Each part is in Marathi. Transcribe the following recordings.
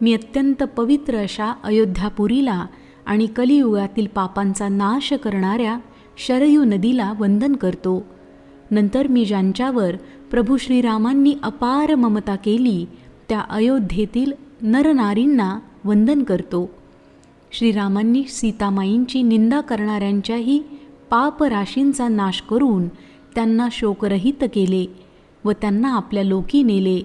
मी अत्यंत पवित्र अशा अयोध्यापुरीला आणि कलियुगातील पापांचा नाश करणाऱ्या शरयू नदीला वंदन करतो. नंतर मी ज्यांच्यावर प्रभू श्रीरामांनी अपार ममता केली त्या अयोध्येतील नरनारींना वंदन करतो. श्रीरामांनी सीतामाईंची निंदा करणाऱ्यांच्याही पापराशींचा नाश करून त्यांना शोकरहित केले व त्यांना आपल्या लोकी नेले.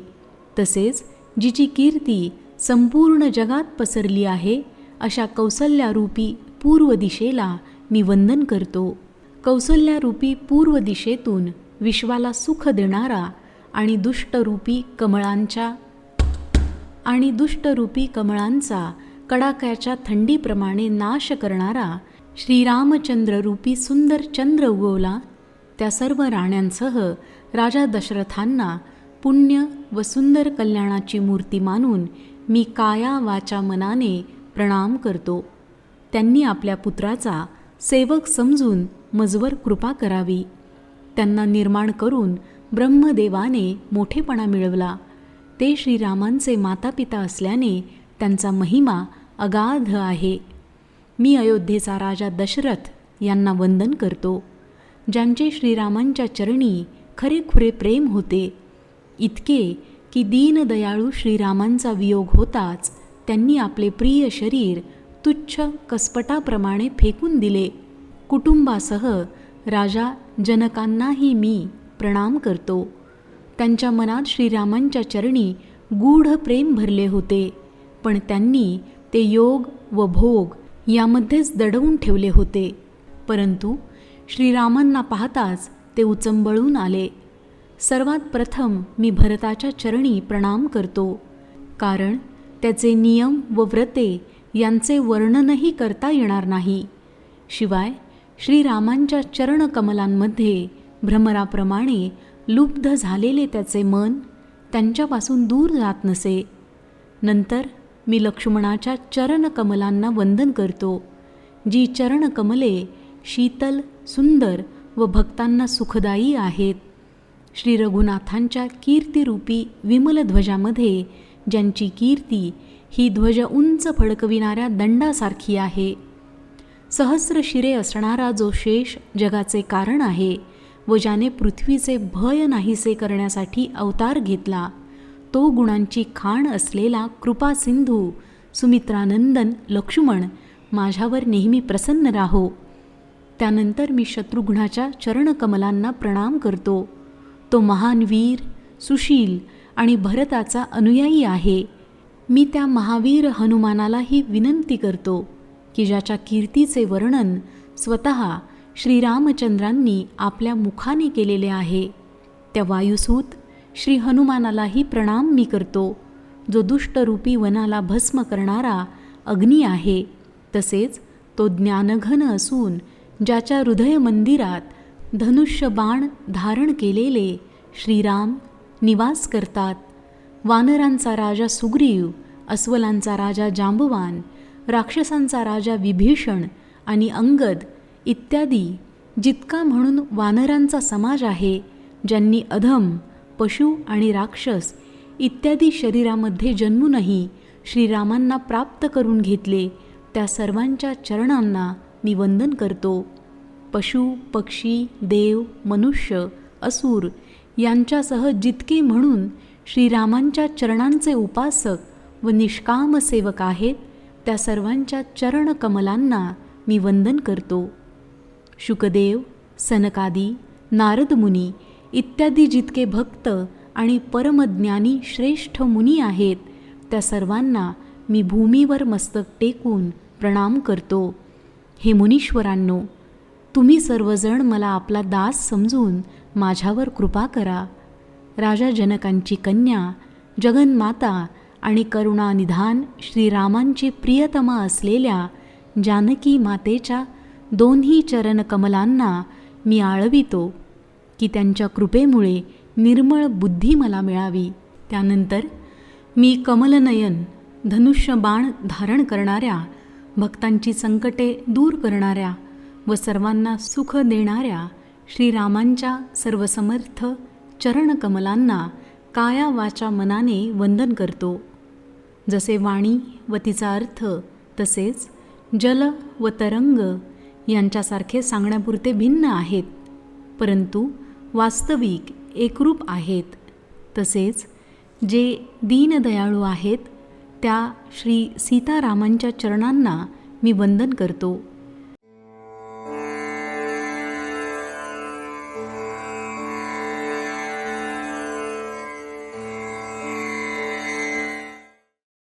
तसेच जिची कीर्ती संपूर्ण जगात पसरली आहे अशा कौसल्यारूपी पूर्व दिशेला मी वंदन करतो. कौसल्यारूपी पूर्व दिशेतून विश्वाला सुख देणारा आणि दुष्टरूपी कमळांच्या आणि दुष्टरूपी कमळांचा कडाक्याच्या थंडीप्रमाणे नाश करणारा श्रीरामचंद्ररूपी सुंदर चंद्र उगवला त्या सर्व राण्यांसह राजा दशरथांना पुण्य व सुंदर कल्याणाची मूर्ती मानून मी काया वाचा मनाने प्रणाम करतो. त्यांनी आपल्या पुत्राचा सेवक समजून मजवर कृपा करावी. त्यांना निर्माण करून ब्रह्मदेवाने मोठेपणा मिळवला. ते श्रीरामांचे मातापिता असल्याने त्यांचा महिमा अगाध आहे. मी अयोध्येचा राजा दशरथ यांना वंदन करतो. ज्यांचे श्रीरामांच्या चरणी खरेखुरे प्रेम होते इतके की दीनदयाळू श्रीरामांचा वियोग होताच त्यांनी आपले प्रिय शरीर तुच्छ कसपटाप्रमाणे फेकून दिले. कुटुंबासह राजा जनकांनाही मी प्रणाम करतो. त्यांच्या मनात श्रीरामांच्या चरणी गूढ प्रेम भरले होते पण त्यांनी ते योग व भोग यामध्येच दडवून ठेवले होते. परंतु श्रीरामांना पाहताच ते उचंबळून आले. सर्वात प्रथम मी भरताच्या चरणी प्रणाम करतो. कारण त्याचे नियम व व्रते यांचे वर्णनही करता येणार नाही. शिवाय श्रीरामांच्या चरणकमलांमध्ये भ्रमराप्रमाणे लुब्ध झालेले त्याचे मन त्यांच्यापासून दूर जात नसे. नंतर मी लक्ष्मणाच्या चरणकमलांना वंदन करतो जी चरणकमले शीतल सुंदर व भक्तांना सुखदायी आहेत. श्री रघुनाथांच्या कीर्तिरूपी विमलध्वजामध्ये ज्यांची कीर्ती ही ध्वज उंच फडकविणाऱ्या दंडासारखी आहे. सहस्र शिरे असणारा जो शेष जगाचे कारण आहे व ज्याने पृथ्वीचे भय नाहीसे करण्यासाठी अवतार घेतला तो गुणांची खाण असलेला कृपा सिंधू सुमित्रानंदन लक्ष्मण माझ्यावर नेहमी प्रसन्न राहो. त्यानंतर मी शत्रुघ्नाच्या चरणकमलांना प्रणाम करतो. तो महान वीर सुशील आणि भरताचा अनुयायी आहे. मी त्या महावीर हनुमानालाही विनंती करतो की ज्याच्या कीर्तीचे वर्णन स्वतः श्रीरामचंद्रांनी आपल्या मुखाने केलेले आहे. त्या वायुसूत श्री हनुमानालाही प्रणाम मी करतो. जो दुष्टरूपी वनाला भस्म करणारा अग्नी आहे तसेच तो ज्ञानघन असून ज्याच्या हृदय मंदिरात धनुष्य बाण धारण केलेले श्रीराम निवास करतात. वानरांचा राजा सुग्रीव अस्वलांचा राजा जांबवान राक्षसांचा राजा विभीषण आणि अंगद इत्यादी जितका म्हणून वानरांचा समाज आहे ज्यांनी अधम पशु आणि राक्षस इत्यादी शरीरामध्ये जन्मूनही श्रीरामांना प्राप्त करून घेतले त्या सर्वांच्या चरणांना मी वंदन करतो. पशु पक्षी देव मनुष्य असुर यांच्यासह जितके म्हणून श्रीरामांच्या चरणांचे उपासक व निष्काम सेवक आहेत त्या सर्वांच्या चरणकमलांना मी वंदन करतो. शुकदेव सनकादी नारदमुनी इत्यादी जितके भक्त आणि परमज्ञानी श्रेष्ठ मुनी आहेत त्या सर्वांना मी भूमीवर मस्तक टेकून प्रणाम करतो. हे मुनीश्वरांनो तुम्ही सर्वजण मला आपला दास समजून माझ्यावर कृपा करा. राजा जनकांची कन्या जगन्माता आणि करुणानिधान श्रीरामांची प्रियतमा असलेल्या जानकी मातेच्या दोन्ही चरणकमलांना मी आळवितो की त्यांच्या कृपेमुळे निर्मळ बुद्धी मला मिळावी. त्यानंतर मी कमलनयन धनुष्य बाण धारण करणाऱ्या भक्तांची संकटे दूर करणाऱ्या व सर्वांना सुख देणाऱ्या श्रीरामांच्या सर्वसमर्थ चरणकमलांना काया वाचा मनाने वंदन करतो. जसे वाणी व तिचा अर्थ तसेच जल व तरंग यांच्यासारखे सांगण्यापुरते भिन्न आहेत परंतु वास्तविक एकरूप आहेत. तसेच जे दीनदयाळू आहेत त्या श्री सीतारामांच्या चरणांना मी वंदन करतो.